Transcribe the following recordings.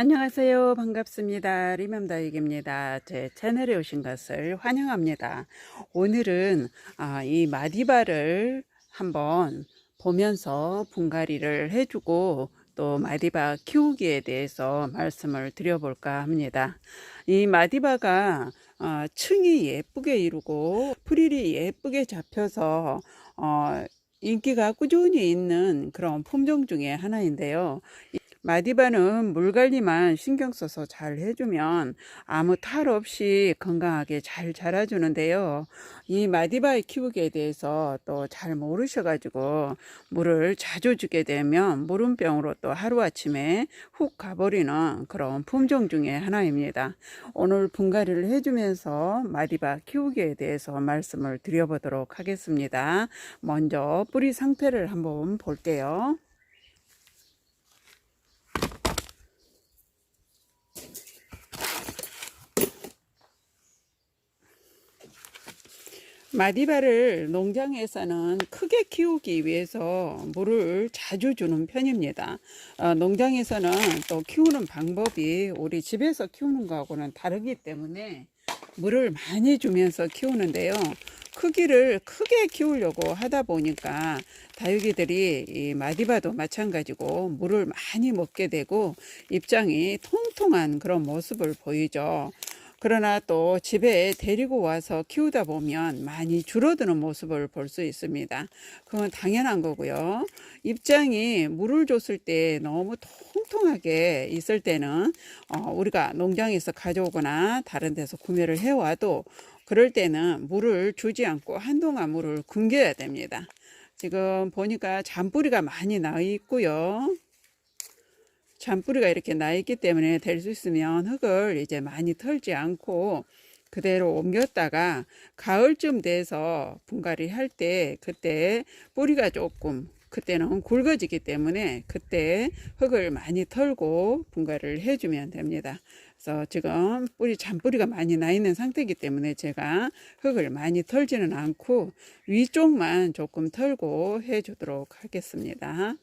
안녕하세요. 반갑습니다. 리맘다육입니다. 제 채널에 오신 것을 환영합니다. 오늘은 아, 이 마디바를 한번 보면서 분갈이를 해주고 또 마디바 키우기에 대해서 말씀을 드려볼까 합니다. 이 마디바가 어, 층이 예쁘게 이루고 프릴이 예쁘게 잡혀서 어, 인기가 꾸준히 있는 그런 품종 중에 하나인데요. 마디바는 물 관리만 신경 써서 잘 해주면 아무 탈 없이 건강하게 잘 자라주는데요. 이 마디바의 키우기에 대해서 또 잘 모르셔가지고 물을 자주 주게 되면 물음병으로 또 하루아침에 훅 가버리는 그런 품종 중에 하나입니다. 오늘 분갈이를 해주면서 마디바 키우기에 대해서 말씀을 드려보도록 하겠습니다. 먼저 뿌리 상태를 한번 볼게요. 마디바를 농장에서는 크게 키우기 위해서 물을 자주 주는 편입니다. 어, 농장에서는 또 키우는 방법이 우리 집에서 키우는 거하고는 다르기 때문에 물을 많이 주면서 키우는데요. 크기를 크게 키우려고 하다 보니까 다육이들이 이 마디바도 마찬가지고 물을 많이 먹게 되고 입장이 통통한 그런 모습을 보이죠. 그러나 또 집에 데리고 와서 키우다 보면 많이 줄어드는 모습을 볼 수 있습니다. 그건 당연한 거고요. 입장이 물을 줬을 때 너무 통통하게 있을 때는 어, 우리가 농장에서 가져오거나 다른 데서 구매를 해와도 그럴 때는 물을 주지 않고 한동안 물을 굶겨야 됩니다. 지금 보니까 잔뿌리가 많이 나 있고요. 잔뿌리가 이렇게 나 있기 때문에 될 수 있으면 흙을 이제 많이 털지 않고 그대로 옮겼다가 가을쯤 돼서 분갈이 할 때 그때 뿌리가 조금 그때는 굵어지기 때문에 그때 흙을 많이 털고 분갈이를 해주면 됩니다. 그래서 지금 뿌리 잔뿌리가 많이 나 있는 상태이기 때문에 제가 흙을 많이 털지는 않고 위쪽만 조금 털고 해주도록 하겠습니다.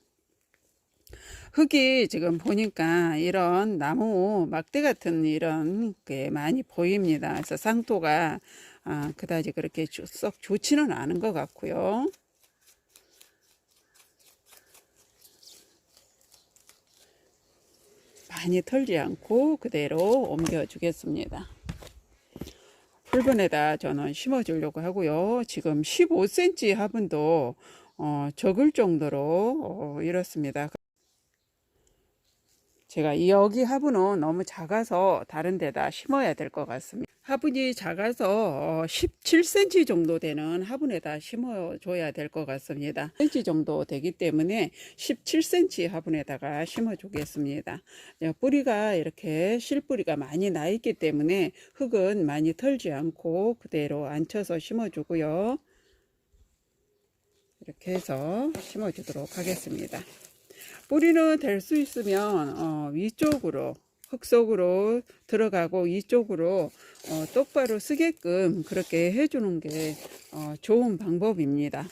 흙이 지금 보니까 이런 나무 막대 같은 이런 게 많이 보입니다. 그래서 상토가 아, 그다지 그렇게 썩 좋지는 않은 것 같고요. 많이 털지 않고 그대로 옮겨 주겠습니다. 풀분에다 저는 심어 주려고 하고요. 지금 15cm 화분도 어, 적을 정도로 어, 이렇습니다. 제가 여기 화분은 너무 작아서 다른 데다 심어야 될 것 같습니다. 화분이 작아서 17cm 정도 되는 화분에다 심어줘야 될 것 같습니다. 10cm 정도 되기 때문에 17cm 화분에다가 심어주겠습니다. 뿌리가 이렇게 실뿌리가 많이 나 있기 때문에 흙은 많이 털지 않고 그대로 앉혀서 심어주고요. 이렇게 해서 심어주도록 하겠습니다. 뿌리는 될 수 있으면 어, 위쪽으로 흙 속으로 들어가고 위쪽으로 어, 똑바로 쓰게끔 그렇게 해주는 게 어, 좋은 방법입니다.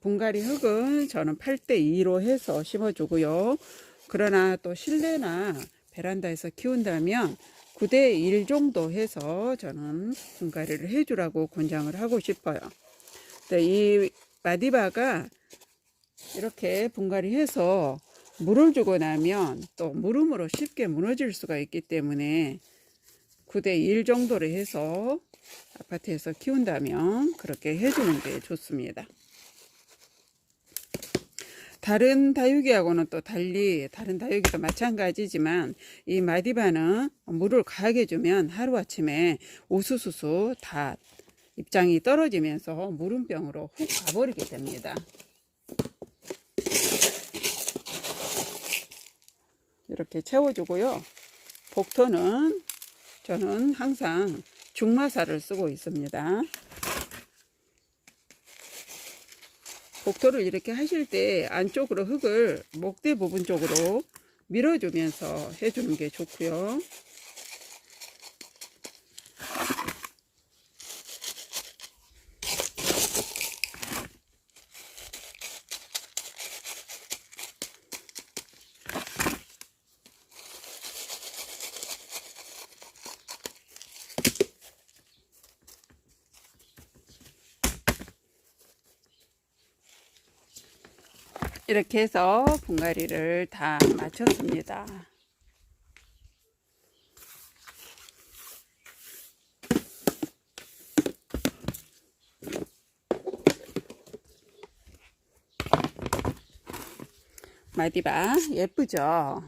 분갈이 흙은 저는 8대2로 해서 심어주고요. 그러나 또 실내나 베란다에서 키운다면 9대1 정도 해서 저는 분갈이를 해주라고 권장을 하고 싶어요. 이 마디바가 이렇게 분갈이 해서 물을 주고 나면 또 물음으로 쉽게 무너질 수가 있기 때문에 9대 1 정도로 해서 아파트에서 키운다면 그렇게 해주는 게 좋습니다. 다른 다육이하고는 또 달리 다른 다육이도 마찬가지지만 이 마디바는 물을 가하게 주면 하루아침에 우수수수 다 입장이 떨어지면서 물음병으로 훅 가버리게 됩니다. 이렇게 채워주고요. 복토는 저는 항상 중마사를 쓰고 있습니다. 복토를 이렇게 하실 때 안쪽으로 흙을 목대 부분 쪽으로 밀어주면서 해주는 게 좋고요. 이렇게 해서 분갈이를 다 마쳤습니다. 마디바 예쁘죠?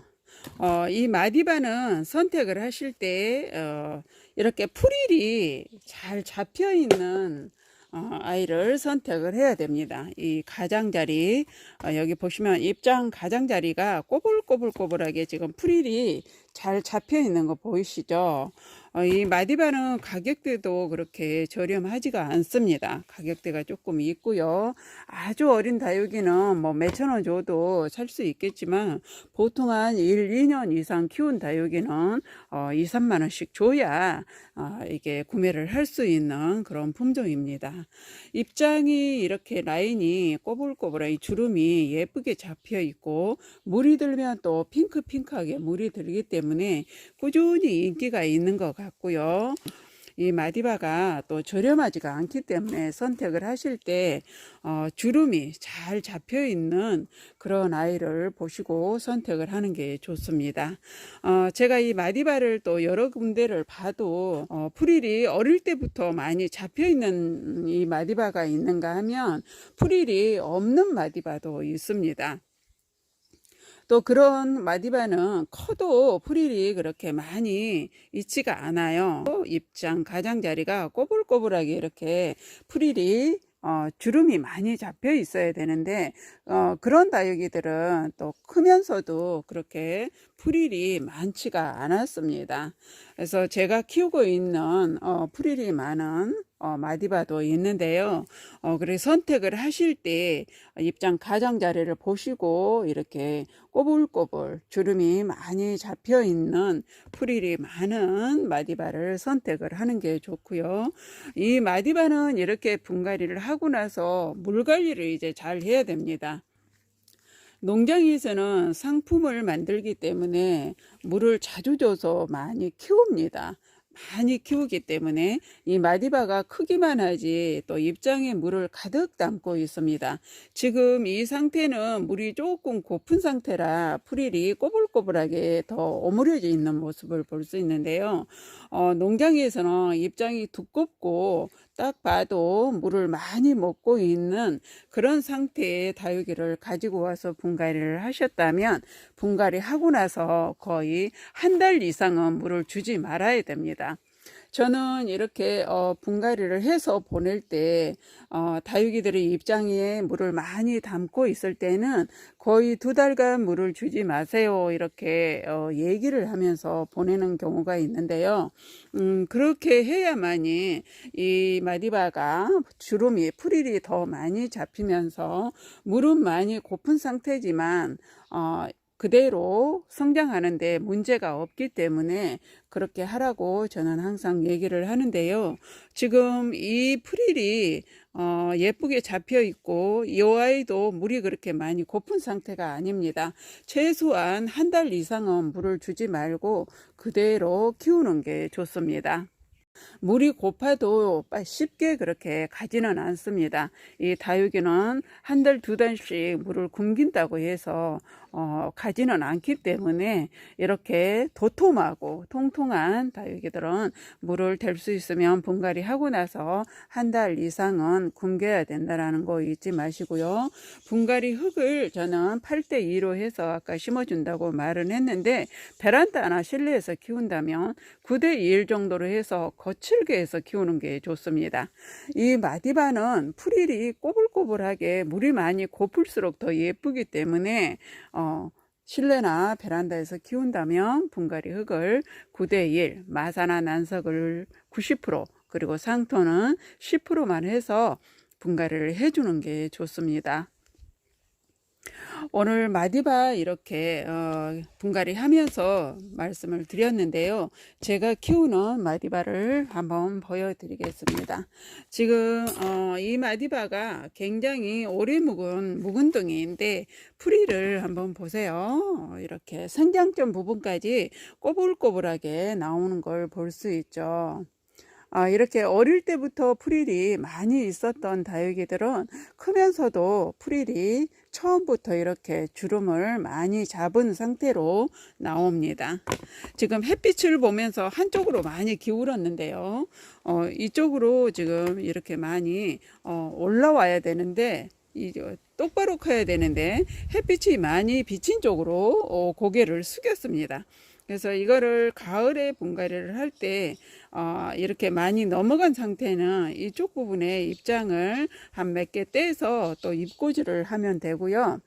어, 이 마디바는 선택을 하실 때 어, 이렇게 풀일이 잘 잡혀 있는 어, 아이를 선택을 해야 됩니다. 이 가장자리 어, 여기 보시면 입장 가장자리가 꼬불꼬불꼬불하게 지금 풀일이 잘 잡혀 있는 거 보이시죠? 어, 이 마디바는 가격대도 그렇게 저렴하지가 않습니다. 가격대가 조금 있고요. 아주 어린 다육이는 뭐 몇천 원 줘도 살 수 있겠지만 보통 한 1, 2년 이상 키운 다육이는 어, 2, 3만 원씩 줘야 어, 이게 구매를 할 수 있는 그런 품종입니다. 입장이 이렇게 라인이 꼬불꼬불한 주름이 예쁘게 잡혀 있고 물이 들면 또 핑크핑크하게 물이 들기 때문에 꾸준히 인기가 있는 것 같 고요. 이 마디바가 또 저렴하지가 않기 때문에 선택을 하실 때 어, 주름이 잘 잡혀 있는 그런 아이를 보시고 선택을 하는 게 좋습니다. 어, 제가 이 마디바를 또 여러 군데를 봐도 어, 풀일이 어릴 때부터 많이 잡혀 있는 이 마디바가 있는가 하면 풀일이 없는 마디바도 있습니다. 또 그런 마디바는 커도 풀일이 그렇게 많이 있지가 않아요. 입장 가장자리가 꼬불꼬불하게 이렇게 풀일이 어, 주름이 많이 잡혀 있어야 되는데 어, 그런 다육이들은 또 크면서도 그렇게 풀일이 많지가 않았습니다. 그래서 제가 키우고 있는 어, 풀일이 많은 어, 마디바도 있는데요. 어, 그래 선택을 하실 때 입장 가장자리를 보시고 이렇게 꼬불꼬불 주름이 많이 잡혀 있는 풀일이 많은 마디바를 선택을 하는 게 좋고요. 이 마디바는 이렇게 분갈이를 하고 나서 물 관리를 이제 잘 해야 됩니다. 농장에서는 상품을 만들기 때문에 물을 자주 줘서 많이 키웁니다. 많이 키우기 때문에 이 마디바가 크기만 하지 또 입장에 물을 가득 담고 있습니다. 지금 이 상태는 물이 조금 고픈 상태라 풀일이 꼬불꼬불하게 더 오므려져 있는 모습을 볼 수 있는데요. 어, 농장에서는 입장이 두껍고 딱 봐도 물을 많이 먹고 있는 그런 상태의 다육이를 가지고 와서 분갈이를 하셨다면 분갈이 하고 나서 거의 한 달 이상은 물을 주지 말아야 됩니다. 저는 이렇게 어, 분갈이를 해서 보낼 때 어, 다육이들의 입장에 물을 많이 담고 있을 때는 거의 두 달간 물을 주지 마세요 이렇게 어, 얘기를 하면서 보내는 경우가 있는데요. 음, 그렇게 해야만이 이 마디바가 주름이 풀일이 더 많이 잡히면서 물은 많이 고픈 상태지만 어, 그대로 성장하는데 문제가 없기 때문에 그렇게 하라고 저는 항상 얘기를 하는데요. 지금 이 프릴이 어, 예쁘게 잡혀 있고 이 아이도 물이 그렇게 많이 고픈 상태가 아닙니다. 최소한 한 달 이상은 물을 주지 말고 그대로 키우는 게 좋습니다. 물이 고파도 쉽게 그렇게 가지는 않습니다. 이 다육이는 한 달, 두 달씩 물을 굶긴다고 해서 어, 가지는 않기 때문에 이렇게 도톰하고 통통한 다육이들은 물을 댈 수 있으면 분갈이 하고 나서 한 달 이상은 굶겨야 된다는 거 잊지 마시고요. 분갈이 흙을 저는 8대 2로 해서 아까 심어준다고 말은 했는데 베란다나 실내에서 키운다면 9대 2일 정도로 해서 거칠게 해서 키우는 게 좋습니다. 이 마디바는 풀일이 꼬불꼬불하게 물이 많이 고플수록 더 예쁘기 때문에 어, 실내나 베란다에서 키운다면 분갈이 흙을 9대1, 마사나 난석을 90%, 그리고 상토는 10%만 해서 분갈이를 해주는 게 좋습니다. 오늘 마디바 이렇게 어, 분갈이 하면서 말씀을 드렸는데요. 제가 키우는 마디바를 한번 보여드리겠습니다. 지금 어, 이 마디바가 굉장히 오래 묵은 묵은덩이인데 풀이를 한번 보세요. 이렇게 생장점 부분까지 꼬불꼬불하게 나오는 걸 볼 수 있죠. 아, 이렇게 어릴 때부터 프릴이 많이 있었던 다육이들은 크면서도 프릴이 처음부터 이렇게 주름을 많이 잡은 상태로 나옵니다. 지금 햇빛을 보면서 한쪽으로 많이 기울었는데요. 어, 이쪽으로 지금 이렇게 많이 어, 올라와야 되는데 이 똑바로 커야 되는데 햇빛이 많이 비친 쪽으로 어, 고개를 숙였습니다. 그래서 이거를 가을에 분갈이를 할 때 어, 이렇게 많이 넘어간 상태는 이쪽 부분에 입장을 한 몇 개 떼서 또 잎꽂이를 하면 되고요.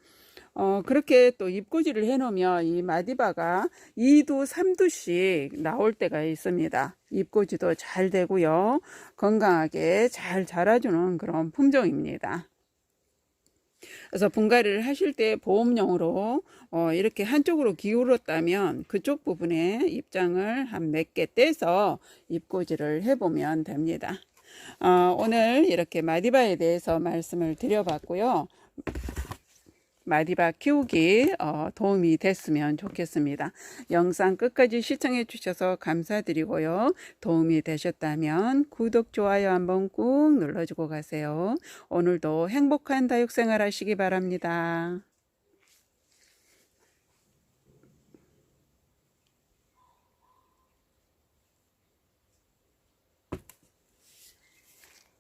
어, 그렇게 또 잎꽂이를 해 놓으면 이 마디바가 2두, 3두씩 나올 때가 있습니다. 잎꽂이도 잘 되고요. 건강하게 잘 자라주는 그런 품종입니다. 그래서 분갈이를 하실 때 보험용으로 어, 이렇게 한쪽으로 기울었다면 그쪽 부분에 입장을 한 몇 개 떼서 잎꽂이를 해보면 됩니다. 어, 오늘 이렇게 마디바에 대해서 말씀을 드려봤고요. 마디바 키우기 어, 도움이 됐으면 좋겠습니다. 영상 끝까지 시청해 주셔서 감사드리고요. 도움이 되셨다면 구독, 좋아요 한번 꾹 눌러주고 가세요. 오늘도 행복한 다육생활 하시기 바랍니다.